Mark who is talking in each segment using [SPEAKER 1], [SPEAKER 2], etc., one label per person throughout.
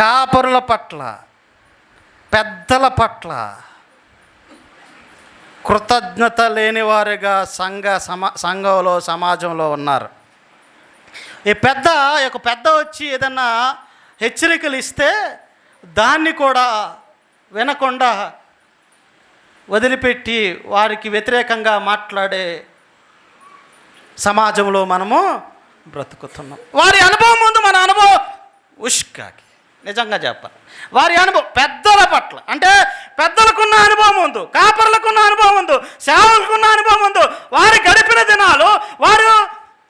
[SPEAKER 1] కాపరుల పట్ల పెద్దల పట్ల కృతజ్ఞత లేనివారుగా సంఘ సమా సంఘంలో సమాజంలో ఉన్నారు. ఈ పెద్ద ఒక పెద్ద వచ్చి ఏదన్నా హెచ్చరికలు ఇస్తే దాన్ని కూడా వినకుండా వదిలిపెట్టి వారికి వ్యతిరేకంగా మాట్లాడే సమాజంలో మనము బ్రతుకుతున్నాం. వారి అనుభవం ముందు మన అనుభవం ఉష్కాకి. నిజంగా చెప్పాలి. వారి అనుభవం పెద్దల పట్ల. అంటే పెద్దలకున్న అనుభవం ఉంది కాపర్లకున్న అనుభవం ఉంది సేవలకున్న అనుభవం ఉంది. వారు గడిపిన దినాలు వారు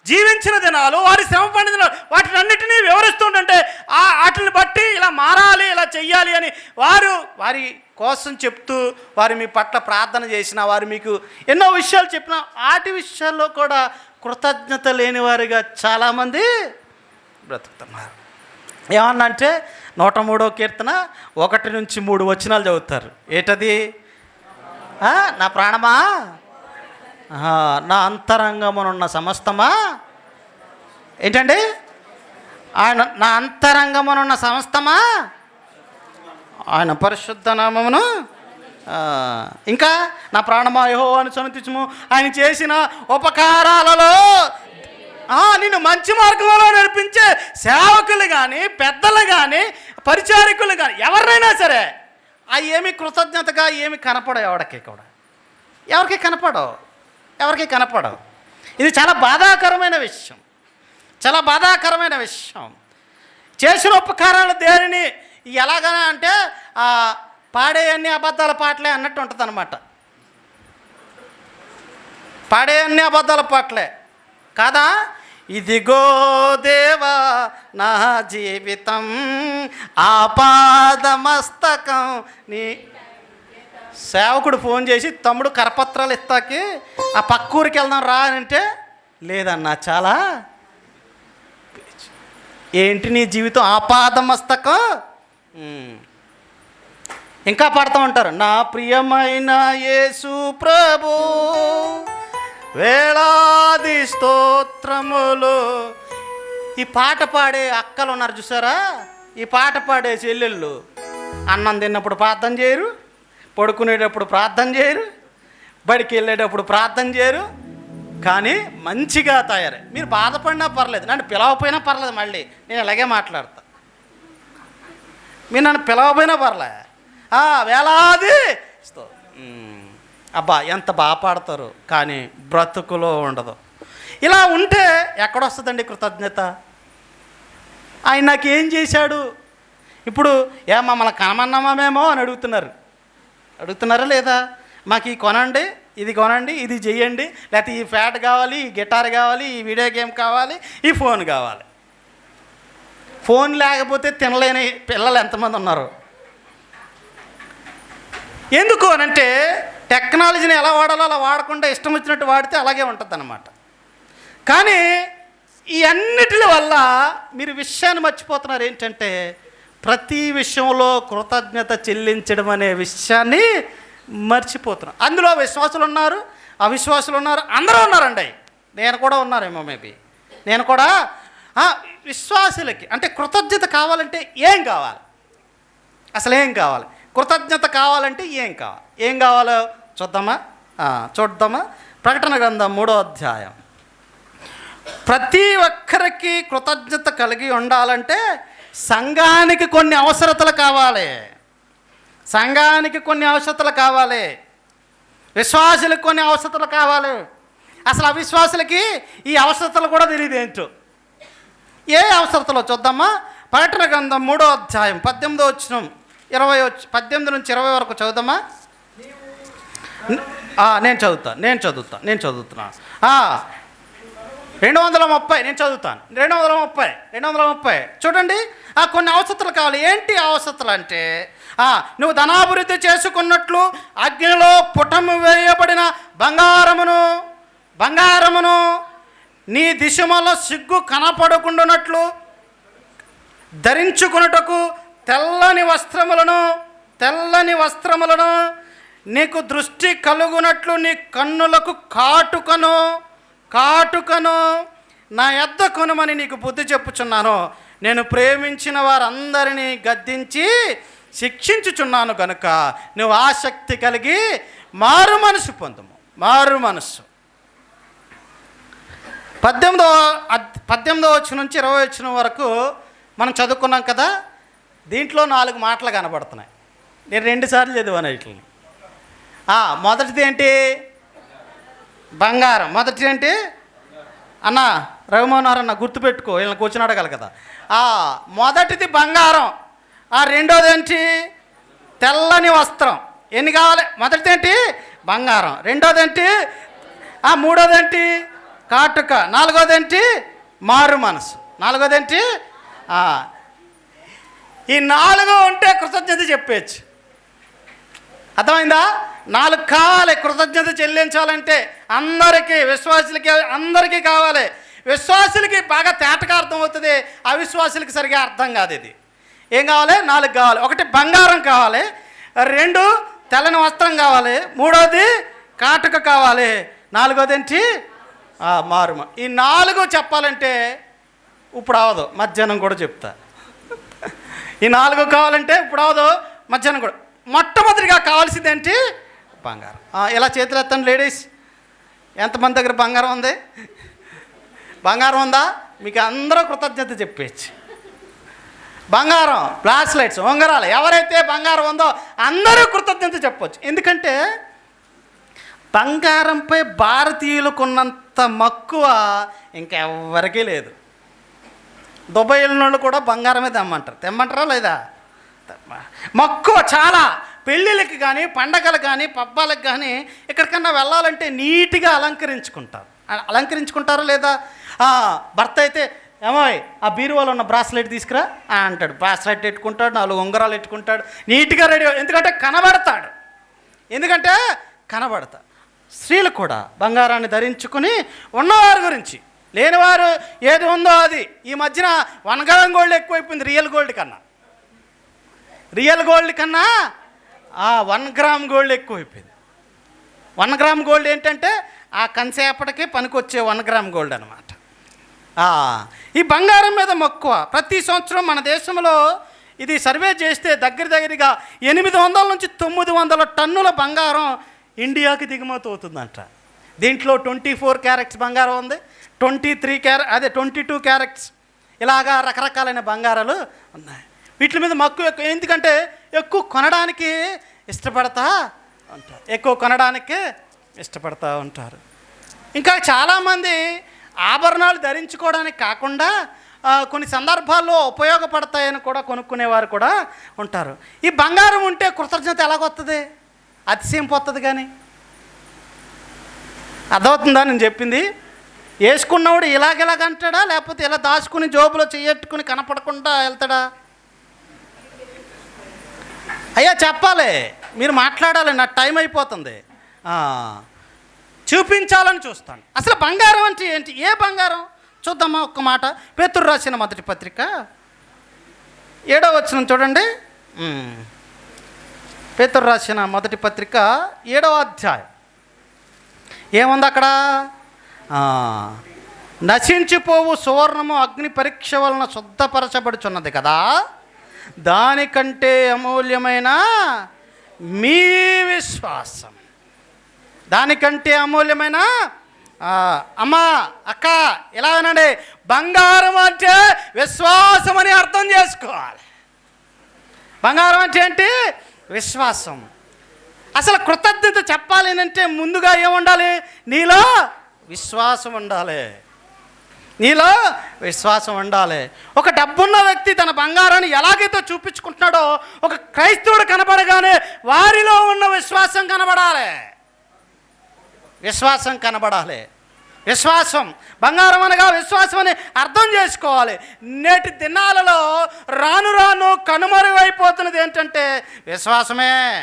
[SPEAKER 1] జీవించిన దినాలు వారి శ్రమ పడిన దినాలు వాటినన్నిటినీ వివరిస్తుంటే ఆ వాటిని బట్టి ఇలా మారాలి ఇలా చెయ్యాలి అని వారు వారి కోసం చెప్తూ వారు మీ పట్ల ప్రార్థన చేసిన వారు మీకు ఎన్నో విషయాలు చెప్పిన వాటి విషయాల్లో కూడా కృతజ్ఞత లేని వారిగా చాలామంది బ్రతుకుతున్నారు. ఏమన్నా అంటే నూట మూడో కీర్తన ఒకటి నుంచి మూడు వచనాలు చదువుతారు. ఏటది? నా ప్రాణమా? నా అంతరంగమునున్న సమస్తమా? ఏంటండి? ఆయన నా అంతరంగమునున్న సమస్తమా? ఆయన పరిశుద్ధ నామమును? ఇంకా నా ప్రాణమా యహో అని సన్నతించము ఆయన చేసిన ఉపకారాలలో నిన్ను మంచి మార్గంలో నడిపించే సేవకులు కానీ పెద్దలు కానీ పరిచారికులు కానీ ఎవరినైనా సరే ఆ ఏమి కృతజ్ఞతగా ఏమి కనపడవు ఎవడికి కూడా. ఎవరికి కనపడవు. ఎవరికి కనపడవు. ఇది చాలా బాధాకరమైన విషయం. చాలా బాధాకరమైన విషయం. చేసిన ఉపకారాలు దేనిని ఎలాగనా అంటే పాడేయన్ని అబద్ధాల పాటలే అన్నట్టు ఉంటుంది అనమాట పాడేయన్ని అబద్ధాల పాటలే. కాదా? ఇదిగో దేవా నా జీవితం ఆపాదమస్తకం నీ. సేవకుడు ఫోన్ చేసి తమ్ముడు కరపత్రాలు ఇస్తాకి ఆ పక్క ఊరికి వెళ్దాం రా అని అంటే లేదన్నా చాలా ఏంటి నీ జీవితం ఆపాదమస్తకం ఇంకా పాడుతూ ఉంటారు నా ప్రియమైన యేసు ప్రభు వేలాది స్తోత్రములు. ఈ పాట పాడే అక్కలు ఉన్నారు చూసారా? ఈ పాట పాడే చెల్లెళ్ళు అన్నం తిన్నప్పుడు ప్రార్థన చేయరు పడుకునేటప్పుడు ప్రార్థన చేయరు బడికి వెళ్ళేటప్పుడు ప్రార్థన చేయరు కానీ మంచిగా తయారై. మీరు బాధపడినా పర్లేదు నన్ను పిలవపోయినా పర్లేదు మళ్ళీ. నేను ఇలాగే మాట్లాడతా. మీరు నన్ను పిలవపోయినా పర్లే. ఆ, వేలాది స్తో- అబ్బా ఎంత బాగా పాడతారు కానీ బ్రతుకులో ఉండదు. ఇలా ఉంటే ఎక్కడొస్తుందండి కృతజ్ఞత? ఆయన నాకేం చేశాడు? ఇప్పుడు ఏ మమ్మల్ని కనమన్నామేమో అని అడుగుతున్నారు. అడుగుతున్నారా లేదా? మాకు ఈ కొనండి ఇది కొనండి ఇది చెయ్యండి లేకపోతే ఈ ఫ్యాట్ కావాలి ఈ గిటార్ కావాలి ఈ వీడియో గేమ్ కావాలి ఈ ఫోన్ కావాలి. ఫోన్ లేకపోతే తినలేని పిల్లలు ఎంతమంది ఉన్నారు? ఎందుకు అనంటే టెక్నాలజీని ఎలా వాడాలో అలా వాడకుండా ఇష్టం వచ్చినట్టు వాడితే అలాగే ఉంటుంది అనమాట కానీ ఈ అన్నిటి వల్ల మీరు విషయాన్ని మర్చిపోతున్నారు ఏంటంటే ప్రతి విషయంలో కృతజ్ఞత చెల్లించడం అనే విషయాన్ని మర్చిపోతున్నారు అందులో విశ్వాసులు ఉన్నారు అవిశ్వాసులు ఉన్నారు అందరూ ఉన్నారండి. నేను కూడా ఉన్నారేమో మేబీ నేను కూడా విశ్వాసులకి అంటే కృతజ్ఞత కావాలంటే ఏం కావాలి? అసలు ఏం కావాలి? కృతజ్ఞత కావాలంటే ఏం కావాలి? ఏం కావాలో చూద్దామా? చూద్దామా? ప్రకటన గ్రంథం మూడో అధ్యాయం. ప్రతి ఒక్కరికి కృతజ్ఞత కలిగి ఉండాలంటే సంఘానికి కొన్ని అవసరతలు కావాలి. సంఘానికి కొన్ని అవసరతలు కావాలి. విశ్వాసులకు కొన్ని అవసరతలు కావాలి. అసలు అవిశ్వాసులకి ఈ అవసరతలు కూడా తెలియదు ఏంటో? ఏ అవసరతలో చూద్దామా? ప్రకటన గ్రంథం మూడో అధ్యాయం పద్దెనిమిదో వచ్చిన ఇరవై వచ్చి పద్దెనిమిది నుంచి ఇరవై వరకు చదువుదామా? నేను చదువుతాను నేను చదువుతాను నేను చదువుతున్నాను రెండు వందల ముప్పై నేను చదువుతాను. రెండు వందల ముప్పై రెండు వందల ముప్పై చూడండి ఆ కొన్ని అవసరతలు కావాలి. ఏంటి అవసరతలు అంటే నువ్వు ధనాభివృద్ధి చేసుకున్నట్లు అగ్నిలో పుటము వేయబడిన బంగారమును బంగారమును నీ దిశమలో సిగ్గు కనపడకుండానట్లు ధరించుకున్నటకు తెల్లని వస్త్రములను తెల్లని వస్త్రములను నీకు దృష్టి కలుగునట్లు నీ కన్నులకు కాటుకను కాటుకను. నా ఎద్ద కొనుమని నీకు బుద్ధి చెప్పుచున్నాను. నేను ప్రేమించిన వారందరినీ గద్దించి శిక్షించుచున్నాను కనుక నువ్వు ఆసక్తి కలిగి మారు మనసు పొందుము. మారు మనసు. పద్దెనిమిదో పద్దెనిమిదో వచ్చిన నుంచి ఇరవై వచ్చిన వరకు మనం చదువుకున్నాం కదా? దీంట్లో నాలుగు మాటలు కనబడుతున్నాయి. నేను రెండుసార్లు చదివాను వీటిని. మొదటిది ఏంటి? బంగారం. మొదటిది ఏంటి? అన్న రఘుమోహన్ అన్న గుర్తుపెట్టుకో వీళ్ళని కూర్చుని అడగాలి కదా. మొదటిది బంగారం. ఆ రెండోది ఏంటి? తెల్లని వస్త్రం. ఎన్ని కావాలి? మొదటిది ఏంటి? బంగారం. రెండోది ఏంటి? ఆ మూడోది ఏంటి? కాటుక. నాలుగోది ఏంటి? మారు మనసు. నాలుగోది ఏంటి? ఈ నాలుగు ఉంటే కృతజ్ఞత చెప్పేయచ్చు. అర్థమైందా? నాలుగు కావాలి. కృతజ్ఞత చెల్లించాలంటే అందరికీ విశ్వాసులకి అందరికీ కావాలి. విశ్వాసులకి బాగా తేటగా అర్థం అవుతుంది అవిశ్వాసులకి సరిగా అర్థం కాదు ఇది. ఏం కావాలి? నాలుగు కావాలి. ఒకటి బంగారం కావాలి. రెండు తెల్లని వస్త్రం కావాలి. మూడోది కాటుక కావాలి. నాలుగోది ఏంటి? మారుమ. ఈ నాలుగు చెప్పాలంటే ఇప్పుడు అవదు. మధ్యాహ్నం కూడా చెప్తా. ఈ నాలుగు కావాలంటే ఇప్పుడు అవదు. మధ్యాహ్నం కూడా. మొట్టమొదటిగా కావాల్సింది ఏంటి? బంగారం. ఎలా ఇలా చేతులు ఎత్తండి లేడీస్? ఎంతమంది దగ్గర బంగారం ఉంది? బంగారం ఉందా? మీకు అందరూ కృతజ్ఞత చెప్పేయచ్చు. బంగారం బ్రాస్లెట్స్ ఉంగరాలు ఎవరైతే బంగారం ఉందో అందరూ కృతజ్ఞత చెప్పొచ్చు. ఎందుకంటే బంగారంపై భారతీయులకున్నంత మక్కువ ఇంకెవ్వరికీ లేదు. దుబాయ్ వెళ్ళిన కూడా బంగారమే తెమ్మంటారు. తెమ్మంటారా లేదా? మక్కువ చాలా. పెళ్ళిళ్ళకి కానీ పండగలకు కానీ పబ్బాలకు కానీ ఎక్కడికన్నా వెళ్ళాలంటే నీట్గా అలంకరించుకుంటారు. అలంకరించుకుంటారా లేదా? భర్త అయితే ఏమో ఆ బీరువాలో ఉన్న బ్రాస్లెట్ తీసుకురా. అంటాడు. బ్రాస్లెట్ పెట్టుకుంటాడు నాలుగు ఉంగరాలు పెట్టుకుంటాడు నీట్గా రెడీ ఎందుకంటే కనబడతాడు. ఎందుకంటే కనబడతా. స్త్రీలు కూడా బంగారాన్ని ధరించుకుని ఉన్నవారి గురించి. లేనివారు ఏది ఉందో అది. ఈ మధ్యన వనగలం గోల్డ్ ఎక్కువైపోయింది రియల్ గోల్డ్ కన్నా. రియల్ గోల్డ్ కన్నా వన్ గ్రామ్ గోల్డ్ ఎక్కువైపోయింది. వన్ గ్రామ్ గోల్డ్ ఏంటంటే ఆ కంసేపటికి పనికొచ్చే వన్ గ్రామ్ గోల్డ్ అనమాట ఈ బంగారం మీద మక్కువ. ప్రతి సంవత్సరం మన దేశంలో ఇది సర్వే చేస్తే దగ్గర దగ్గరగా ఎనిమిది వందల నుంచి తొమ్మిది వందల టన్నుల బంగారం ఇండియాకి దిగుమతి అవుతుందంట. దీంట్లో ట్వంటీ ఫోర్ క్యారెట్స్ బంగారం ఉంది ట్వంటీ త్రీ క్యారె అదే ట్వంటీ టూ క్యారెట్స్. ఇలాగా రకరకాలైన బంగారాలు ఉన్నాయి. వీటి మీద మక్కువ ఎక్కువ. ఎందుకంటే ఎక్కువ కొనడానికి ఇష్టపడతా ఉంటారు ఎక్కువ కొనడానికి ఇష్టపడతా ఉంటారు. ఇంకా చాలామంది ఆభరణాలు ధరించుకోవడానికి కాకుండా కొన్ని సందర్భాల్లో ఉపయోగపడతాయని కూడా కొనుక్కునేవారు కూడా ఉంటారు. ఈ బంగారం ఉంటే కృతజ్ఞత ఎలాగొస్తుంది అతిశయం పోతుంది కానీ. అర్థమవుతుందా నేను చెప్పింది? వేసుకున్నవాడు ఇలాగెలాగ అంటాడా లేకపోతే ఇలా దాచుకుని జోబులో చెయ్యట్టుకుని కనపడకుండా వెళ్తాడా? అయ్యా చెప్పాలి. మీరు మాట్లాడాలి నా టైం అయిపోతుంది. చూపించాలని చూస్తాను. అసలు బంగారం అంటే ఏంటి? ఏ బంగారం? చూద్దామా ఒక్క మాట. పేతురు రాసిన మొదటి పత్రిక. ఏడో వచ్చిన చూడండి. పేతురు రాసిన మొదటి పత్రిక ఏడవ అధ్యాయం. ఏముంది అక్కడ? నశించిపోవు సువర్ణము అగ్ని పరీక్ష వలన శుద్ధపరచబడుచున్నది కదా. దానికంటే అమూల్యమైన మీ విశ్వాసం. దానికంటే అమూల్యమైన అమ్మా అక్క ఎలా అనండి? బంగారం అంటే విశ్వాసం అని అర్థం చేసుకోవాలి. బంగారం అంటే ఏంటి? విశ్వాసం. అసలు కృతజ్ఞత చెప్పాలి అంటే ముందుగా ఏముండాలి? నీలో విశ్వాసం ఉండాలి. నీలో విశ్వాసం ఉండాలి. ఒక డబ్బున్న వ్యక్తి తన బంగారాన్ని ఎలాగైతే చూపించుకుంటున్నాడో ఒక క్రైస్తవుడు కనబడగానే వారిలో ఉన్న విశ్వాసం కనబడాలి. విశ్వాసం కనబడాలి. విశ్వాసం బంగారం అనగా విశ్వాసం అని అర్థం చేసుకోవాలి. నేటి దినాలలో రాను రాను కనుమరుగైపోతున్నది ఏంటంటే విశ్వాసమే.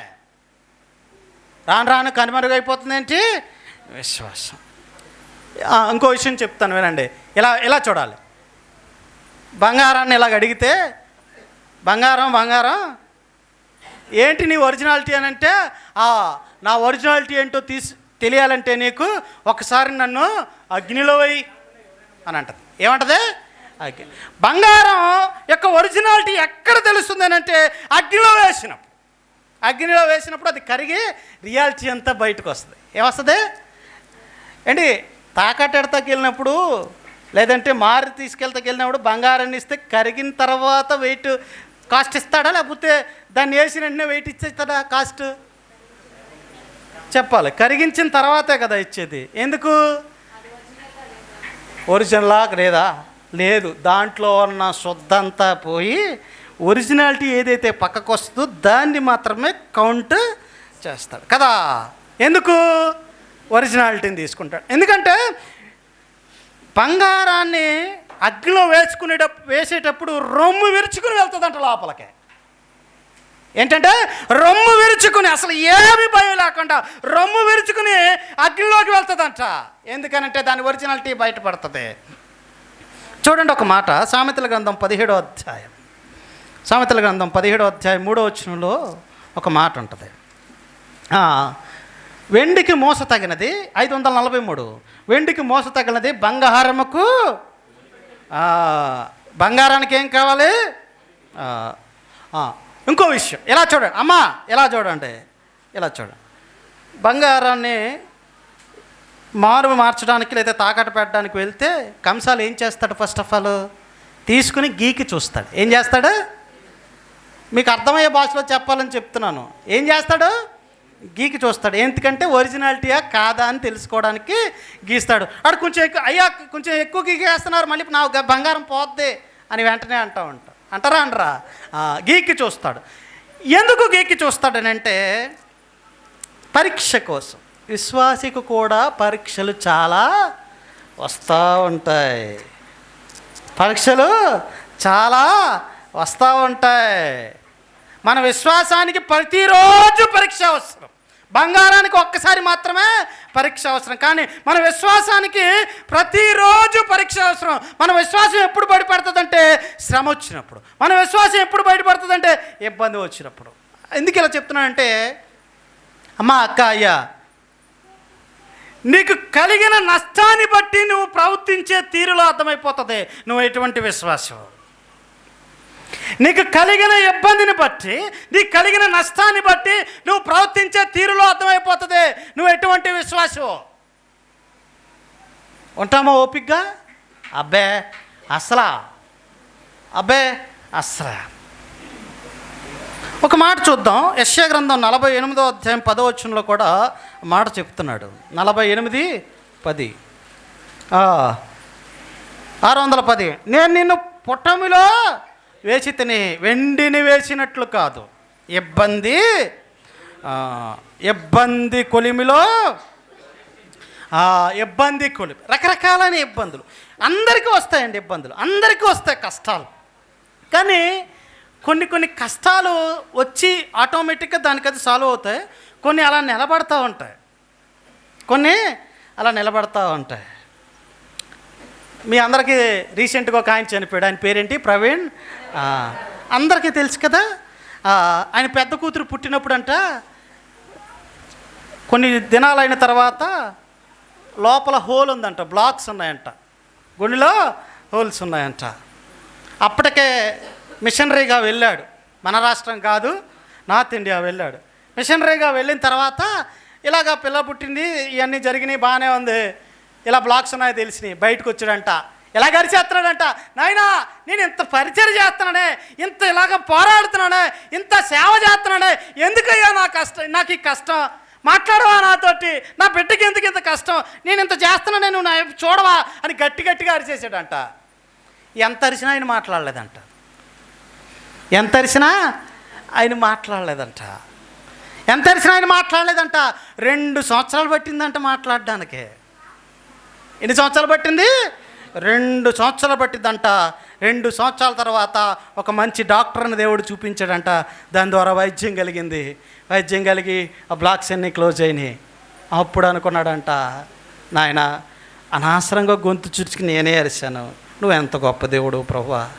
[SPEAKER 1] రాను రాను కనుమరుగైపోతుంది ఏంటి? విశ్వాసం. ఇంకో విషయం చెప్తాను వినండి. ఇలా ఇలా చూడాలి? బంగారాన్ని ఇలాగ అడిగితే బంగారం బంగారం ఏంటి నీ ఒరిజినాలిటీ అని అంటే నా ఒరిజినాలిటీ ఏంటో తీసి తెలియాలంటే నీకు ఒకసారి నన్ను అగ్నిలో వేయి అని అంటది. ఏమంటది? అగ్ని. బంగారం యొక్క ఒరిజినాలిటీ ఎక్కడ తెలుస్తుంది అని అంటే అగ్నిలో వేసినప్పుడు అగ్నిలో వేసినప్పుడు అది కరిగి రియాలిటీ అంతా బయటకు వస్తుంది. ఏమొస్తుంది? ఏంటి? తాకట్టెడతాకి వెళ్ళినప్పుడు లేదంటే మారి తీసుకెళ్తాకి వెళ్ళినప్పుడు బంగారాన్ని ఇస్తే కరిగిన తర్వాత వెయిట్ కాస్ట్ ఇస్తాడా? లేకపోతే దాన్ని వేసిన వెంటనే వెయిట్ ఇచ్చేస్తాడా కాస్ట్? చెప్పాలి. కరిగించిన తర్వాతే కదా ఇచ్చేది. ఎందుకు? ఒరిజినలా లేదా? లేదు. దాంట్లో ఉన్న శుద్ధంతా పోయి ఒరిజినాలిటీ ఏదైతే పక్కకు వస్తుందో దాన్ని మాత్రమే కౌంట్ చేస్తాడు. కదా? ఎందుకు? ఒరిజినాలిటీని తీసుకుంటాడు. ఎందుకంటే బంగారాన్ని అగ్నిలో వేసుకునేటప్పుడు వేసేటప్పుడు రొమ్ము విరుచుకుని వెళ్తుందంట లోపలికి. ఏంటంటే రొమ్ము విరుచుకుని అసలు ఏమి భయం లేకుండా రొమ్ము విరుచుకుని అగ్నిలోకి వెళ్తుందంట. ఎందుకనంటే దాని ఒరిజినాలిటీ బయటపడుతుంది. చూడండి ఒక మాట సామెతల గ్రంథం పదిహేడో అధ్యాయం. సామెతల గ్రంథం పదిహేడో అధ్యాయం మూడో వచనంలో ఒక మాట ఉంటుంది. వెండికి మోస తగినది ఐదు వందల నలభై మూడు. వెండికి మోస తగినది బంగారముకు బంగారానికి ఏం కావాలి? ఇంకో విషయం. ఇలా చూడండి? అమ్మా ఇలా చూడండి? ఇలా చూడండి. బంగారాన్ని మారు మార్చడానికి లేదా తాకట్టు పెట్టడానికి వెళ్తే కంసాలు ఏం చేస్తాడు ఫస్ట్ ఆఫ్ ఆల్ తీసుకుని గీకి చూస్తాడు. ఏం చేస్తాడు? మీకు అర్థమయ్యే భాషలో చెప్పాలని చెప్తున్నాను. ఏం చేస్తాడు? గీకి చూస్తాడు. ఎందుకంటే ఒరిజినాలిటీయా కాదా అని తెలుసుకోవడానికి గీస్తాడు. అడు కొంచెం ఎక్కువ అయ్యా కొంచెం ఎక్కువ గీకేస్తున్నారు మళ్ళీ నా బంగారం పోద్ది అని వెంటనే అంటా ఉంటాం. అంటారా అనరా? గీకి చూస్తాడు. ఎందుకు గీకి చూస్తాడనంటే పరీక్ష కోసం. విశ్వాసికు కూడా పరీక్షలు చాలా వస్తూ ఉంటాయి. పరీక్షలు చాలా వస్తూ ఉంటాయి. మన విశ్వాసానికి ప్రతిరోజు పరీక్ష వస్తుంది బంగారానికి ఒక్కసారి మాత్రమే పరీక్ష అవసరం. కానీ మన విశ్వాసానికి ప్రతిరోజు పరీక్ష అవసరం. మన విశ్వాసం ఎప్పుడు బయటపడుతుందంటే శ్రమ వచ్చినప్పుడు. మన విశ్వాసం ఎప్పుడు బయటపడుతుందంటే ఇబ్బంది వచ్చినప్పుడు. ఎందుకు ఇలా చెప్తున్నానంటే అమ్మ అక్క అయ్యా నీకు కలిగిన నష్టాన్ని బట్టి నువ్వు ప్రవర్తించే తీరులో అర్థమైపోతుంది. నువ్వు ఎటువంటి విశ్వాసం? నీకు కలిగిన ఇబ్బందిని బట్టి నీకు కలిగిన నష్టాన్ని బట్టి నువ్వు ప్రవర్తించే తీరులో అర్థమైపోతుంది. నువ్వు ఎటువంటి విశ్వాసం? ఉంటామా ఓపిగ్గా? అబ్బే అసలా అబ్బే అసలా ఒక మాట చూద్దాం. యశ్య గ్రంథం నలభై ఎనిమిదో అధ్యాయం పదో వచ్చంలో కూడా మాట చెప్తున్నాడు. నలభై ఎనిమిది పది. ఆరు వందల పది. నేను నిన్ను పుట్టమిలో వేసి తిని వెండిని వేసినట్లు కాదు. ఇబ్బంది ఇబ్బంది కొలిమిలో ఆ, ఇబ్బంది కొలిమి. రకరకాలైన ఇబ్బందులు. అందరికీ వస్తాయండి ఇబ్బందులు. అందరికీ వస్తాయి కష్టాలు. కానీ కొన్ని కొన్ని కష్టాలు వచ్చి ఆటోమేటిక్గా దానికది సాల్వ్ అవుతాయి. కొన్ని అలా నిలబడతా ఉంటాయి. కొన్ని అలా నిలబడతా ఉంటాయి. మీ అందరికీ రీసెంట్గా ఒక ఆయన చనిపోయాడు. ఆయన పేరేంటి? ప్రవీణ్. అందరికీ తెలుసు కదా? ఆయన పెద్ద కూతురు పుట్టినప్పుడంట కొన్ని దినాలైన తర్వాత లోపల హోల్ ఉందంట బ్లాక్స్ ఉన్నాయంట. గుండెలో హోల్స్ ఉన్నాయంట. అప్పటికే మిషనరీగా వెళ్ళాడు. మన రాష్ట్రం కాదు నార్త్ ఇండియా వెళ్ళాడు. మిషనరీగా వెళ్ళిన తర్వాత ఇలాగ పిల్ల పుట్టింది ఇవన్నీ జరిగినాయి బాగానే ఉంది. ఇలా బ్లాక్స్ ఉన్నాయో తెలిసినాయి బయటకు వచ్చాడంట. ఇలా గరిచేస్తున్నాడంట నాయనా నేను ఇంత పరిచయం చేస్తున్నానే ఇంత ఇలాగ పోరాడుతున్నానే ఇంత సేవ చేస్తున్నానే ఎందుకయ్యా నా కష్టం నాకు ఈ కష్టం? మాట్లాడవా నాతోటి? నా బిడ్డకి ఎందుకు ఇంత కష్టం? నేను ఇంత చేస్తున్నా నేను నా చూడవా? అని గట్టి గట్టిగా అరిచేసాడంట. ఎంత అరిచినా ఆయన మాట్లాడలేదంట. ఎంత అరిచినా ఆయన మాట్లాడలేదంట. ఎంత అరిచినా ఆయన మాట్లాడలేదంట. రెండు సంవత్సరాలు పట్టిందంట మాట్లాడడానికి. ఎన్ని సంవత్సరాలు పట్టింది? రెండు సంవత్సరాలు పట్టిందంట రెండు సంవత్సరాల తర్వాత ఒక మంచి డాక్టర్ని దేవుడు చూపించాడంట. దాని ద్వారా వైద్యం కలిగింది. వైద్యం కలిగి ఆ బ్లాక్స్ అన్నీ క్లోజ్ అయినాయి. అప్పుడు అనుకున్నాడంట నాయన అనవసరంగా గొంతు చురుచుకి నేనే అరిశాను. నువ్వు ఎంత గొప్ప దేవుడు ప్రభువా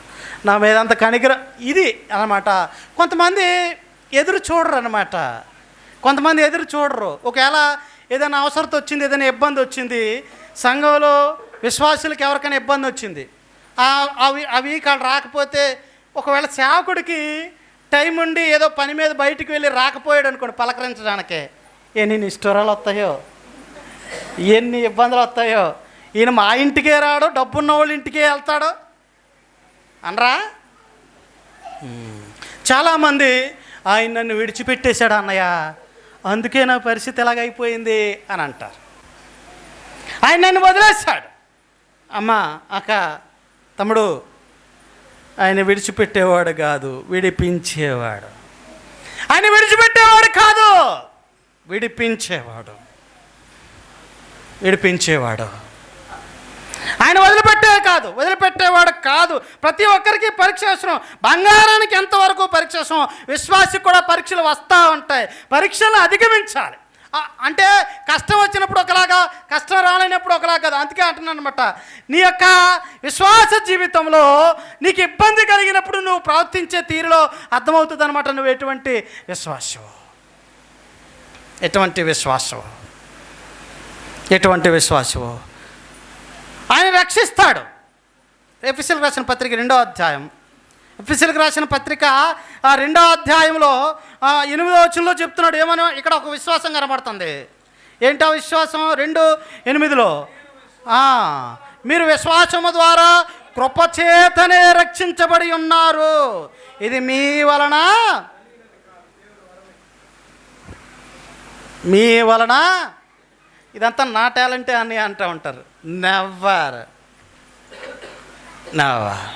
[SPEAKER 1] నా మీద అంత కనికర ఇది అనమాట. కొంతమంది ఎదురు చూడరు అనమాట కొంతమంది ఎదురు చూడరు. ఒకవేళ ఏదైనా అవసరత వచ్చింది ఏదైనా ఇబ్బంది వచ్చింది సంఘంలో విశ్వాసులకు ఎవరికైనా ఇబ్బంది వచ్చింది. అవి అవి కాళ్ళు రాకపోతే ఒకవేళ సేవకుడికి టైం ఉండి ఏదో పని మీద బయటికి వెళ్ళి రాకపోయాడు అనుకోండి పలకరించడానికే. ఎన్ని నిష్ఠురాలు వస్తాయో. ఎన్ని ఇబ్బందులు వస్తాయో. ఈయన మా ఇంటికే రాడు డబ్బున్న వాళ్ళ ఇంటికే వెళ్తాడు. అనరా? చాలామంది ఆయన నన్ను విడిచిపెట్టేశాడు అన్నయ్య. అందుకే నా పరిస్థితి ఎలాగైపోయింది అని అంటారు. ఆయన నన్ను వదిలేస్తాడు. అమ్మ అక్క తమ్ముడు ఆయన విడిచిపెట్టేవాడు కాదు విడిపించేవాడు. ఆయన విడిచిపెట్టేవాడు కాదు విడిపించేవాడు. విడిపించేవాడు. ఆయన వదిలిపెట్టే కాదు వదిలిపెట్టేవాడు కాదు. ప్రతి ఒక్కరికి పరీక్ష అవసరం. బంగారానికి ఎంతవరకు పరీక్ష అవసరం? విశ్వాసికి కూడా పరీక్షలు వస్తూ ఉంటాయి. పరీక్షలను అధిగమించాలి. అంటే కష్టం వచ్చినప్పుడు ఒకలాగా కష్టం రాలేనప్పుడు ఒకలాగా కాదు. అందుకే అంటున్నాను అనమాట నీ యొక్క విశ్వాస జీవితంలో నీకు ఇబ్బంది కలిగినప్పుడు నువ్వు ప్రవర్తించే తీరులో అర్థమవుతుంది అనమాట నువ్వు ఎటువంటి విశ్వాసం ఎటువంటి విశ్వాసం ఎటువంటి విశ్వాసము. ఆయన రక్షిస్తాడు. ఎఫిసిల్ రాసిన పత్రిక రెండో అధ్యాయం ఎఫ్ఎస్ఎల్కి రాసిన పత్రిక రెండో అధ్యాయంలో ఎనిమిదో వచనంలో చెప్తున్నాడు. ఏమని? ఇక్కడ ఒక విశ్వాసం కనబడుతుంది. ఏంటో విశ్వాసం? రెండు ఎనిమిదిలో. మీరు విశ్వాసము ద్వారా కృపచేతనే రక్షించబడి ఉన్నారు. ఇది మీ వలన మీ వలన. ఇదంతా నా టాలెంటే అని అంటూ ఉంటారు. నెవర్ నెవర్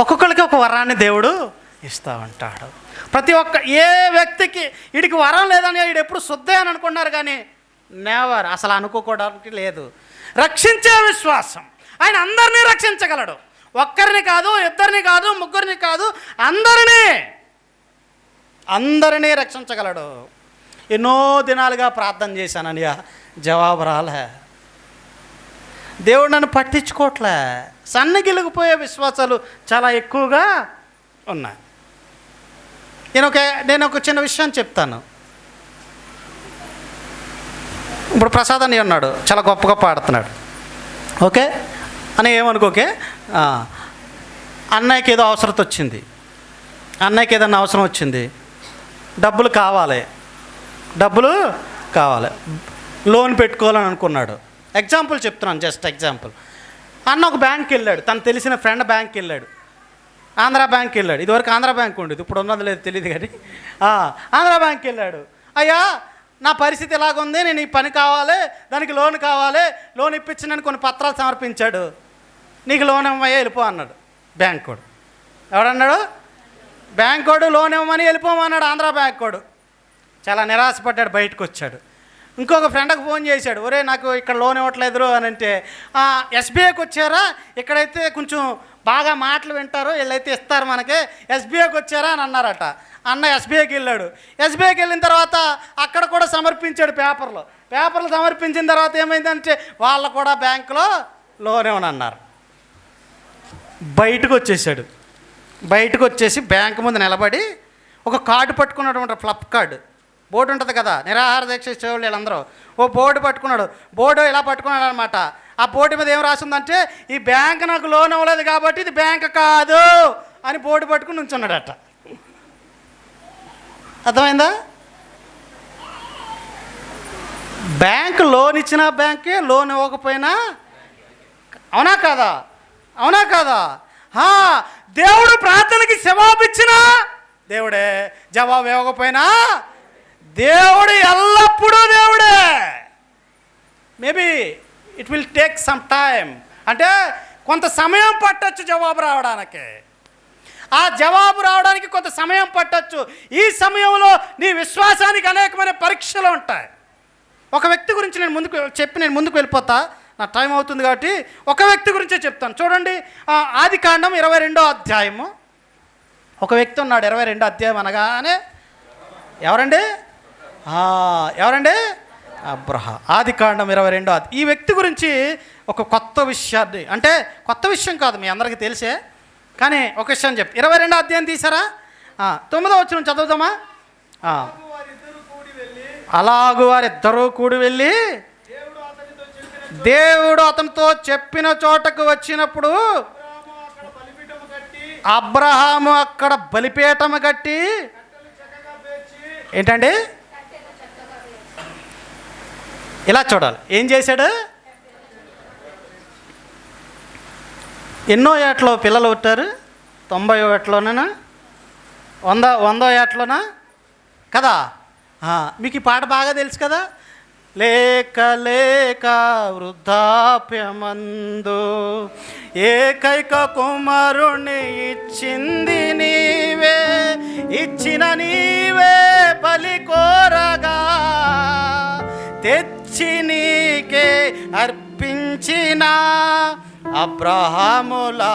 [SPEAKER 1] ఒక్కొక్కరికి ఒక వరాన్ని దేవుడు ఇస్తూ ఉంటాడు. ప్రతి ఒక్క ఏ వ్యక్తికి వీడికి వరం లేదని వీడు ఎప్పుడు శుద్ధే అని అనుకున్నారు కానీ నేవర్ అసలు అనుకోవడానికి లేదు. రక్షించే విశ్వాసం. ఆయన అందరినీ రక్షించగలడు. ఒక్కరిని కాదు ఇద్దరిని కాదు ముగ్గురిని కాదు అందరినీ అందరినీ రక్షించగలడు. ఎన్నో దినాలుగా ప్రార్థన చేశానని జవాబు రాలే. దేవుడు నన్ను పట్టించుకోవట్లే సన్నగిలిగిపోయే విశ్వాసాలు చాలా ఎక్కువగా ఉన్నాయి. నేను ఒక నేను ఒక చిన్న విషయం చెప్తాను. ఇప్పుడు ప్రసాద్ అని ఉన్నాడు చాలా గొప్పగా పాడుతున్నాడు ఓకే? అని ఏమనుకోకే అన్నయ్యకి ఏదో అవసరత వచ్చింది. అన్నయ్యకి ఏదన్నా అవసరం వచ్చింది. డబ్బులు కావాలి. డబ్బులు కావాలి. లోన్ పెట్టుకోవాలని అనుకున్నాడు. ఎగ్జాంపుల్ చెప్తున్నాను జస్ట్ ఎగ్జాంపుల్ అన్న ఒక బ్యాంక్కి వెళ్ళాడు. తను తెలిసిన ఫ్రెండ్ బ్యాంక్కి వెళ్ళాడు. ఆంధ్ర బ్యాంక్కి వెళ్ళాడు. ఇదివరకు ఆంధ్ర బ్యాంక్ ఉండేది. ఇప్పుడు ఉన్నది లేదు తెలియదు కానీ. ఆంధ్ర బ్యాంక్కి వెళ్ళాడు. అయ్యా నా పరిస్థితి ఎలాగుంది? నేను ఈ పని కావాలి దానికి లోన్ కావాలి లోన్ ఇప్పించనని కొన్ని పత్రాలు సమర్పించాడు. నీకు లోన్ ఇవ్వమయ్యా వెళ్ళిపో అన్నాడు బ్యాంక్ కోడు ఎవడన్నాడు? బ్యాంక్ కోడు లోన్ ఇవ్వమని వెళ్ళిపోమన్నాడు ఆంధ్ర బ్యాంక్ కోడు చాలా నిరాశపడ్డాడు బయటకు వచ్చాడు ఇంకొక ఫ్రెండ్కి ఫోన్ చేశాడు ఒరే నాకు ఇక్కడ లోన్ ఇవ్వట్లేదు అని అంటే ఎస్బీఐకి వచ్చారా? ఇక్కడైతే కొంచెం బాగా మాటలు వింటారు వీళ్ళైతే ఇస్తారు మనకి ఎస్బీఐకి వచ్చారా? అని అన్నారట. అన్న ఎస్బీఐకి వెళ్ళాడు. ఎస్బీఐకి వెళ్ళిన తర్వాత అక్కడ కూడా సమర్పించాడు పేపర్లు. పేపర్లు సమర్పించిన తర్వాత ఏమైందంటే వాళ్ళు కూడా బ్యాంకులో లోన్ ఇవ్వను అన్నారు. బయటకు వచ్చేసాడు. బయటకు వచ్చేసి బ్యాంక్ ముందు నిలబడి ఒక కార్డు పట్టుకున్నటువంటి ఫ్లప్ కార్డు. బోర్డు ఉంటుంది కదా నిరాహార దీక్ష ఇచ్చేవాళ్ళు వీళ్ళందరూ. ఓ బోర్డు పట్టుకున్నాడు. బోర్డు ఇలా పట్టుకున్నాడు అనమాట ఆ బోర్డు మీద ఏం రాసిందంటే ఈ బ్యాంక్ నాకు లోన్ అవ్వలేదు కాబట్టి ఇది బ్యాంక్ కాదు అని బోర్డు పట్టుకుని నుంచున్నాడట. అర్థమైందా? బ్యాంక్ లోన్ ఇచ్చిన బ్యాంకే లోన్ ఇవ్వకపోయినా అవునా కాదా? అవునా కాదా? హా, దేవుడు ప్రార్థనకి జవాబిచ్చినా దేవుడే జవాబు ఇవ్వకపోయినా దేవుడు ఎల్లప్పుడూ దేవుడే. Maybe it will take some time అంటే కొంత సమయం పట్టచ్చు జవాబు రావడానికి. ఆ జవాబు రావడానికి కొంత సమయం పట్టచ్చు. ఈ సమయంలో నీ విశ్వాసానికి అనేకమైన పరీక్షలు ఉంటాయి. ఒక వ్యక్తి గురించి నేను ముందుకు చెప్పి నేను ముందుకు వెళ్ళిపోతా. నా టైం అవుతుంది కాబట్టి ఒక వ్యక్తి గురించే చెప్తాను. చూడండి ఆది కాండం ఇరవై రెండో అధ్యాయము. ఒక వ్యక్తి ఉన్నాడు ఇరవై రెండో అధ్యాయం అనగానే ఎవరండి? ఎవరండి? అబ్రహ. ఆది కాండం ఇరవై రెండో. ఈ వ్యక్తి గురించి ఒక కొత్త విషయాన్ని అంటే కొత్త విషయం కాదు మీ అందరికీ తెలిసే. కానీ ఒక విషయం చెప్ ఇరవై రెండో అధ్యాయం తీసారా? తొమ్మిదో వచ్చిన చదువుదామా? అలాగు వారిద్దరూ కూడి వెళ్ళి
[SPEAKER 2] దేవుడు అతనితో చెప్పిన
[SPEAKER 1] చోటకు వచ్చినప్పుడు అబ్రహాము అక్కడ బలిపీఠం కట్టి ఏంటండి? ఇలా చూడాలి? ఏం చేశాడు? ఎన్నో ఏట్లో పిల్లలు పుట్టారు? తొంభై ఏట్లోనేనా? వంద వందో ఏట్లోనా? కదా? మీకు ఈ పాట బాగా తెలుసు కదా? లేక లేక వృద్ధాప్యమందు ఏకైక కుమారుణ్ణి ఇచ్చింది నీవే ఇచ్చిన నీవే బలికో తెచ్చి నీకే అర్పించిన అబ్రహాములా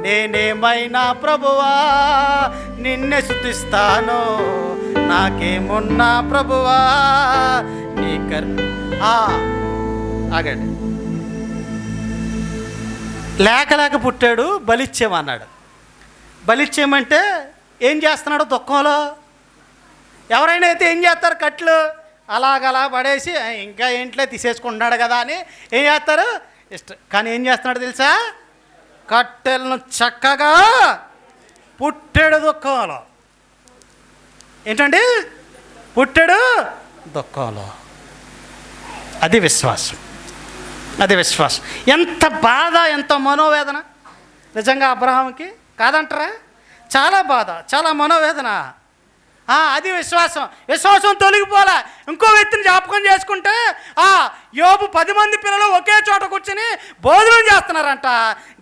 [SPEAKER 1] నేనేమైనా ప్రభువా? నిన్నే శుతిస్తాను నాకేమున్నా ప్రభువా? నీ కర్ ఆ, ఆగండి. లేక లేక పుట్టాడు బలిచ్చేమన్నాడు బలిచ్చేయమంటే ఏం చేస్తున్నాడు దుఃఖంలో? ఎవరైనా అయితే ఏం చేస్తారు కట్లు? అలాగలా పడేసి ఇంకా ఇంట్లో తీసేసుకుంటున్నాడు కదా అని ఏం చేస్తారు? ఇష్టం కానీ ఏం చేస్తున్నాడు తెలుసా? కట్టెలను చక్కగా పుట్టాడు దుఃఖంలో ఏంటండి? పుట్టాడు దుఃఖంలో అది విశ్వాసం. అది విశ్వాసం. ఎంత బాధ ఎంత మనోవేదన. నిజంగా అబ్రహాంకి కాదంటారా? చాలా బాధ చాలా మనోవేదన. అది విశ్వాసం. విశ్వాసం తొలగిపోలే. ఇంకో వ్యక్తిని జ్ఞాపకం చేసుకుంటే ఆ యోబు పది మంది పిల్లలు ఒకే చోట కూర్చొని భోజనం చేస్తున్నారంట.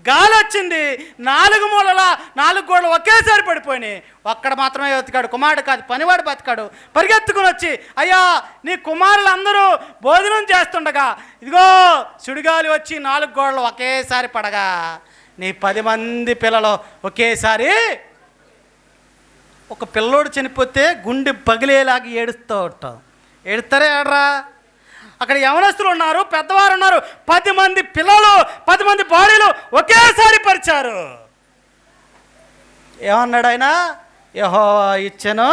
[SPEAKER 1] గాలి వచ్చింది నాలుగు మూలల నాలుగు గోడలు ఒకేసారి పడిపోయినాయి. ఒక్కడ మాత్రమే బతికాడు. కుమారుడు కాదు పనివాడు బతికాడు. పరిగెత్తుకుని వచ్చి అయ్యా నీ కుమారులందరూ భోజనం చేస్తుండగా ఇదిగో సుడిగాలి వచ్చి నాలుగు గోడలు ఒకేసారి పడగా నీ పది మంది పిల్లలు ఒకేసారి ఒక పిల్లోడు చనిపోతే గుండె పగిలేలాగా ఏడుస్తూ ఉంటాం. ఏడుస్తారే ఏడరా? అక్కడ యవనస్తులు ఉన్నారు పెద్దవారు ఉన్నారు. పది మంది పిల్లలు పది మంది బాడీలు ఒకేసారి పరిచారు. ఏమన్నాడు ఆయన? యహో ఇచ్చాను.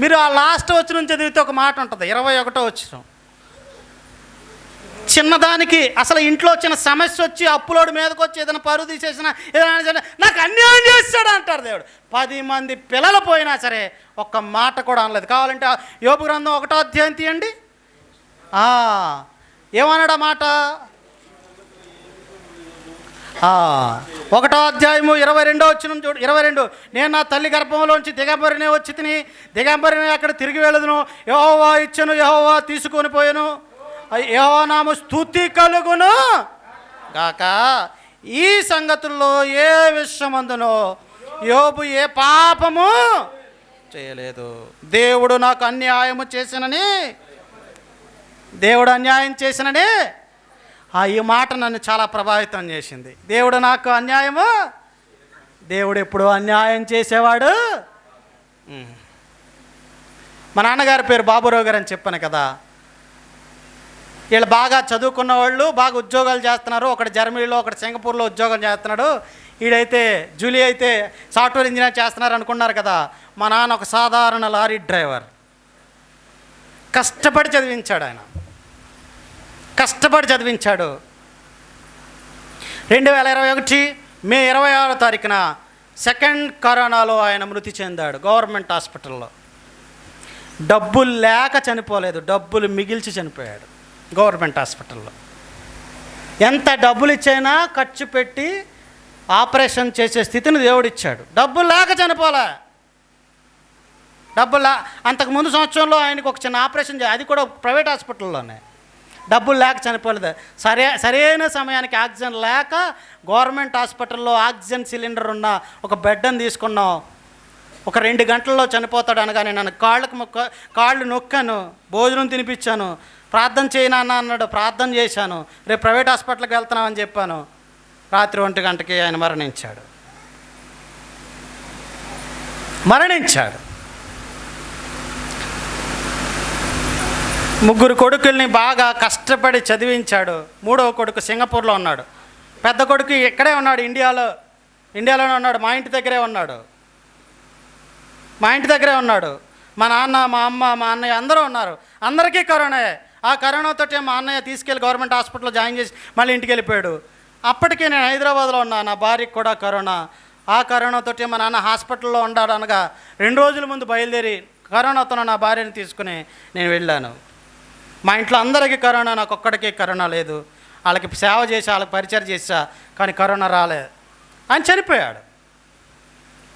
[SPEAKER 1] మీరు ఆ లాస్ట్ వచ్చిన చదివితే ఒక మాట ఉంటుంది ఇరవై ఒకటో వచ్చిన చిన్నదానికి అసలు ఇంట్లో చిన్న సమస్య వచ్చి అప్పులోడు మీదకి వచ్చి ఏదైనా పరువు తీసేసిన ఏదైనా నాకు అన్యాయం చేస్తాడు అంటారు దేవుడు. పది మంది పిల్లలు పోయినా సరే ఒక్క మాట కూడా అనలేదు. కావాలంటే యోపు గ్రంథం ఒకటో అధ్యాయం తీయండి. ఏమన్నాడు మాట? ఒకటో అధ్యాయము ఇరవై రెండో వచ్చిన చూడు ఇరవై రెండు. నేను నా తల్లి గర్భంలోంచి దిగంబరినే వచ్చి తిని దిగంబరిని అక్కడ తిరిగి వెళ్ళదును. యహోవా ఇచ్చను యహోవా తీసుకొని పోయాను. యహోవా నామ స్థుతి కలుగును. గాక ఈ సంగతుల్లో ఏ విషయమందునో యోబు ఏ పాపము చేయలేదు. దేవుడు నాకు అన్యాయము చేసినని దేవుడు అన్యాయం చేసినని ఆ ఈ మాట నన్ను చాలా ప్రభావితం చేసింది. దేవుడు నాకు అన్యాయము దేవుడు ఎప్పుడు అన్యాయం చేసేవాడు. మా నాన్నగారి పేరు బాబురావు గారు అని చెప్పాను కదా. వీళ్ళు బాగా చదువుకున్న వాళ్ళు బాగా ఉద్యోగాలు చేస్తున్నారు. ఒకటి జర్మనీలో ఒకటి సింగపూర్లో ఉద్యోగం చేస్తున్నాడు. ఈడైతే జూలీ అయితే సాఫ్ట్వేర్ ఇంజనీర్ చేస్తున్నారు అనుకున్నారు కదా. మా నాన్న ఒక సాధారణ లారీ డ్రైవర్. కష్టపడి చదివించాడు ఆయన. కష్టపడి చదివించాడు. రెండు వేల ఇరవై ఒకటి మే ఇరవై ఆరో తారీఖున సెకండ్ కరోనాలో ఆయన మృతి చెందాడు గవర్నమెంట్ హాస్పిటల్లో. డబ్బులు లేక చనిపోలేదు. డబ్బులు మిగిల్చి చనిపోయాడు. గవర్నమెంట్ హాస్పిటల్లో. ఎంత డబ్బులు ఇచ్చైనా ఖర్చు పెట్టి ఆపరేషన్ చేసే స్థితిని దేవుడిచ్చాడు. డబ్బులు లేక చనిపోలే. డబ్బులు అంతకు ముందు సంవత్సరంలో ఆయనకు ఒక చిన్న ఆపరేషన్ చే- అది కూడా ప్రైవేట్ హాస్పిటల్లోనే. డబ్బులు లేక చనిపోలేదు. సరే సరైన సమయానికి ఆక్సిజన్ లేక గవర్నమెంట్ హాస్పిటల్లో ఆక్సిజన్ సిలిండర్ ఉన్న ఒక బెడ్ని తీసుకున్నాం. ఒక రెండు గంటల్లో చనిపోతాడు అనగానే నన్ను కాళ్ళకు మొక్క కాళ్ళు నొక్కాను. భోజనం తినిపించాను. ప్రార్థన చేయనా అన్న అన్నాడు. ప్రార్థన చేశాను. రేపు ప్రైవేట్ హాస్పిటల్కి వెళ్తున్నామని చెప్పాను. రాత్రి ఒంటి గంటకి ఆయన మరణించాడు. మరణించాడు. ముగ్గురు కొడుకుల్ని బాగా కష్టపడి చదివించాడు. మూడవ కొడుకు సింగపూర్లో ఉన్నాడు. పెద్ద కొడుకు ఇక్కడే ఉన్నాడు ఇండియాలో. ఇండియాలోనే ఉన్నాడు మా ఇంటి దగ్గరే ఉన్నాడు. మా ఇంటి దగ్గరే ఉన్నాడు. మా నాన్న మా అమ్మ మా అన్నయ్య అందరూ ఉన్నారు. అందరికీ కరోనా ఆ కరోనాతో మా అన్నయ్య తీసుకెళ్ళి గవర్నమెంట్ హాస్పిటల్లో జాయిన్ చేసి మళ్ళీ ఇంటికి వెళ్ళిపోయాడు. అప్పటికే నేను హైదరాబాద్లో ఉన్నా నా భార్యకి కూడా కరోనా. ఆ కరోనాతో మా నాన్న హాస్పిటల్లో ఉన్నాడు అనగా రెండు రోజుల ముందు బయలుదేరి కరోనాతో నా భార్యని తీసుకుని నేను వెళ్ళాను. మా ఇంట్లో అందరికీ కరోనా నాకు ఒక్కడికి కరోనా లేదు. వాళ్ళకి సేవ చేసి వాళ్ళకి పరిచయం చేసా కానీ కరోనా రాలేదు ఆయన చనిపోయాడు.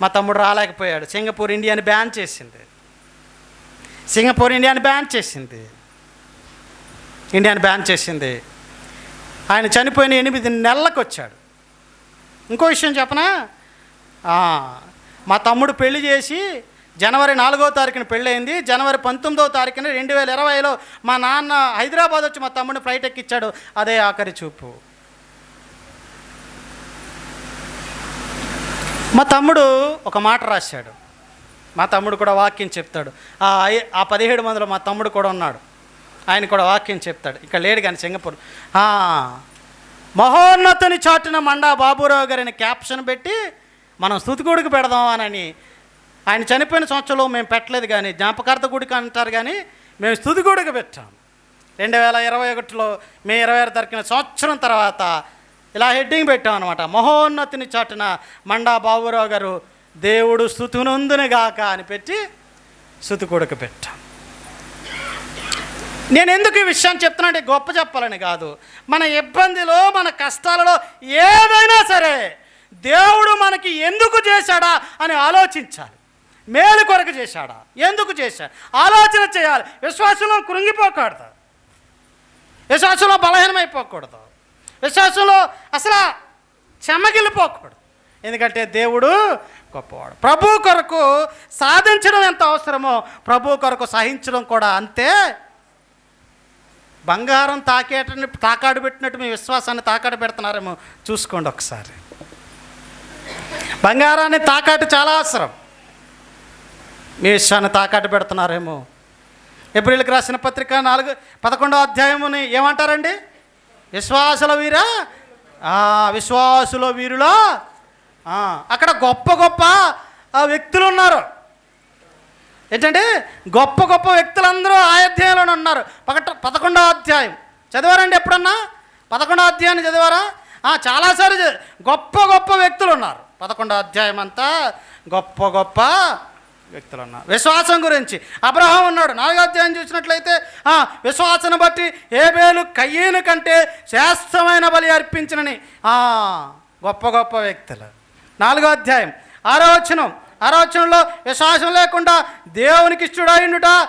[SPEAKER 1] మా తమ్ముడు రాలేకపోయాడు. సింగపూర్ ఇండియాని బ్యాన్ చేసింది. సింగపూర్ ఇండియాని బ్యాన్ చేసింది. ఇండియాని బ్యాన్ చేసింది. ఆయన చనిపోయిన ఎనిమిది నెలలకు వచ్చాడు ఇంకో విషయం చెప్పనా? మా తమ్ముడు పెళ్ళి చేసి జనవరి నాలుగో తారీఖున పెళ్ళయింది. జనవరి పంతొమ్మిదవ తారీఖున రెండు వేల ఇరవైలో మా నాన్న హైదరాబాద్ వచ్చి మా తమ్ముడిని ఫ్లైట్ ఎక్కిచ్చాడు. అదే ఆఖరి చూపు. మా తమ్ముడు ఒక మాట రాశాడు. మా తమ్ముడు కూడా వాక్యం చెప్తాడు. ఆ ఆ పదిహేడు మందిలో మా తమ్ముడు కూడా ఉన్నాడు. ఆయన కూడా వాక్యం చెప్తాడు. ఇక్కడ లేడు కానీ సింగపూర్. ఆ, మహోన్నతుని చాటున మండా బాబురావు గారిని క్యాప్షన్ పెట్టి మనం స్థుతికూడికి పెడదాం అని ఆయన చనిపోయిన సంవత్సరంలో మేము పెట్టలేదు కానీ జ్ఞాపకార్థ గుడికి అంటారు కానీ మేము స్థుతికూడికి పెట్టాం. రెండు వేల ఇరవై ఒకటిలో మే ఇరవై ఆరు తారీఖున సంవత్సరం తర్వాత ఇలా హెడ్డింగ్ పెట్టాం అనమాట మహోన్నతిని చాటున మండా బాబురావు గారు దేవుడు స్థుతునందునిగాక అని పెట్టి స్థుతికూడక పెట్టాం. నేను ఎందుకు ఈ విషయాన్ని చెప్తున్నానంటే గొప్ప చెప్పాలని కాదు. మన ఇబ్బందిలో మన కష్టాలలో ఏదైనా సరే దేవుడు మనకి ఎందుకు చేశాడా అని ఆలోచించాలి. మేలు కొరకు చేశాడా? ఎందుకు చేశాడు? ఆలోచన చేయాలి. విశ్వాసంలో కృంగిపోకూడదు. విశ్వాసంలో బలహీనమైపోకూడదు. విశ్వాసంలో అసలు చెమ్మగిల్లిపోకూడదు ఎందుకంటే దేవుడు గొప్పవాడు. ప్రభు కొరకు సాధించడం ఎంత అవసరమో ప్రభు కొరకు సహించడం కూడా అంతే. బంగారం తాకేటని తాకాడు పెట్టినట్టు మీ విశ్వాసాన్ని తాకాడు పెడుతున్నారేమో చూసుకోండి ఒకసారి. బంగారాన్ని తాకాటు చాలా అవసరం. మీ విశ్వాన్ని తాకాటు పెడుతున్నారేమో. ఏప్రిల్కి రాసిన పత్రిక నాలుగు పదకొండో అధ్యాయముని ఏమంటారండి? విశ్వాసుల వీరా? ఆ, విశ్వాసుల వీరులో? అక్కడ గొప్ప గొప్ప వ్యక్తులు ఉన్నారు. ఏంటంటే గొప్ప గొప్ప వ్యక్తులందరూ ఆ అధ్యాయంలోనే ఉన్నారు. పకట పదకొండో అధ్యాయం. చదివారండి ఎప్పుడన్నా? పదకొండో అధ్యాయాన్ని చదివారా? చాలాసార్లు గొప్ప గొప్ప వ్యక్తులు ఉన్నారు పదకొండో అధ్యాయం అంతా గొప్ప గొప్ప వ్యక్తులు ఉన్నారు విశ్వాసం గురించి. అబ్రహం ఉన్నాడు. నాలుగో అధ్యాయం చూసినట్లయితే విశ్వాసను విశ్వాసాన్ని బట్టి ఏబేలు కయ్యేను కంటే శ్రేష్టమైన బలి అర్పించినని గొప్ప గొప్ప వ్యక్తులు. నాలుగో అధ్యాయం. ఆరో వచనం. ఆరోచనలో విశ్వాసం లేకుండా దేవునికి ఇష్టడైండుట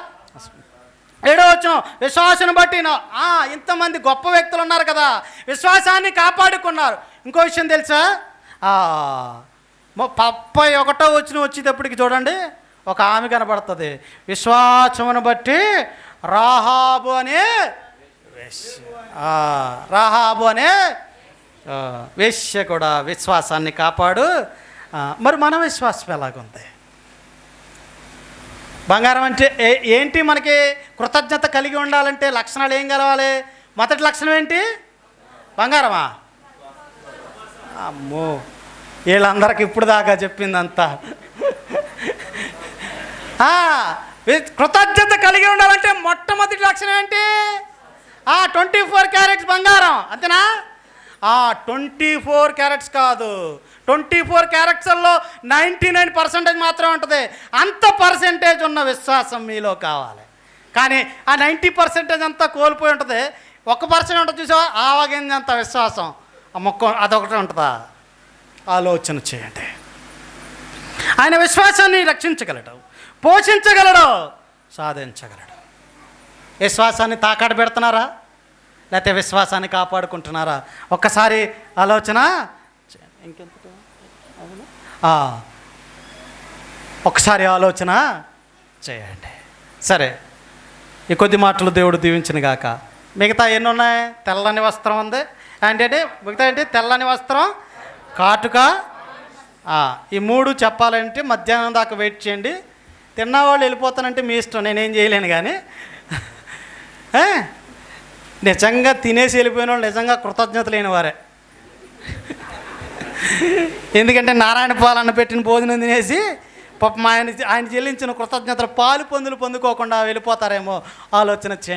[SPEAKER 1] ఏడో విశ్వాసం బట్టి నా- ఇంతమంది గొప్ప వ్యక్తులు ఉన్నారు కదా విశ్వాసాన్ని కాపాడుకున్నారు. ఇంకో విషయం తెలుసా? పప్పై ముప్పై ఒకటో వచ్చిన వచ్చేటప్పటికి చూడండి ఒక ఆమె కనబడుతుంది. విశ్వాసమును బట్టి రాహాబు అనే రాహాబు అనే వేశ్య కూడా విశ్వాసాన్ని కాపాడు. మరి మన విశ్వాసం ఎలాగుంది? బంగారం అంటే ఏ- ఏంటి మనకి కృతజ్ఞత కలిగి ఉండాలంటే లక్షణాలు ఏం కలవాలి? మొదటి లక్షణం ఏంటి? బంగారమా? అమ్మో వీళ్ళందరికి ఇప్పుడు దాకా చెప్పిందంతా. కృతజ్ఞత కలిగి ఉండాలంటే మొట్టమొదటి లక్షణం ఏంటి? ఆ ట్వంటీ ఫోర్ క్యారెట్స్ బంగారం అంతేనా? ఆ ట్వంటీ ఫోర్ క్యారెట్స్ కాదు. ట్వంటీ ఫోర్ క్యారెట్స్లో నైంటీ నైన్ పర్సెంటేజ్ మాత్రమే ఉంటుంది. అంత పర్సెంటేజ్ ఉన్న విశ్వాసం మీలో కావాలి. కానీ ఆ నైంటీ పర్సెంటేజ్ అంతా కోల్పోయి ఉంటుంది. ఒక పర్సెంట్ ఉంటుంది చూసావా? ఆవగింది అంత విశ్వాసం. ఆ మొక్క అదొకటి ఉంటుందా? ఆలోచన చేయండి. ఆయన విశ్వాసాన్ని రక్షించగలడు. పోషించగలడు. సాధించగలడు. విశ్వాసాన్ని తాకాడు పెడుతున్నారా? లేకపోతే విశ్వాసాన్ని కాపాడుకుంటున్నారా? ఒక్కసారి ఆలోచన. ఇంకెంత ఒకసారి ఆలోచన చేయండి. సరే ఈ కొద్ది మాటలు దేవుడు దీవించిన గాక. మిగతా ఎన్ని ఉన్నాయి తెల్లని వస్త్రం ఉంది. అంటే మిగతా ఏంటి? తెల్లని వస్త్రం కాటుక. ఈ మూడు చెప్పాలంటే మధ్యాహ్నం దాకా వెయిట్ చేయండి. తిన్నవాళ్ళు వెళ్ళిపోతానంటే మీ ఇష్టం నేనేం చేయలేను కానీ. నిజంగా తినేసి వెళ్ళిపోయిన వాళ్ళు నిజంగా కృతజ్ఞత లేని వారే ఎందుకంటే నారాయణ పాలన్న పెట్టిన భోజనం తినేసి పాపం ఆయన ఆయన చెల్లించిన కృతజ్ఞతలు పాలు పొందులు పొందుకోకుండా వెళ్ళిపోతారేమో ఆలోచన చేయండి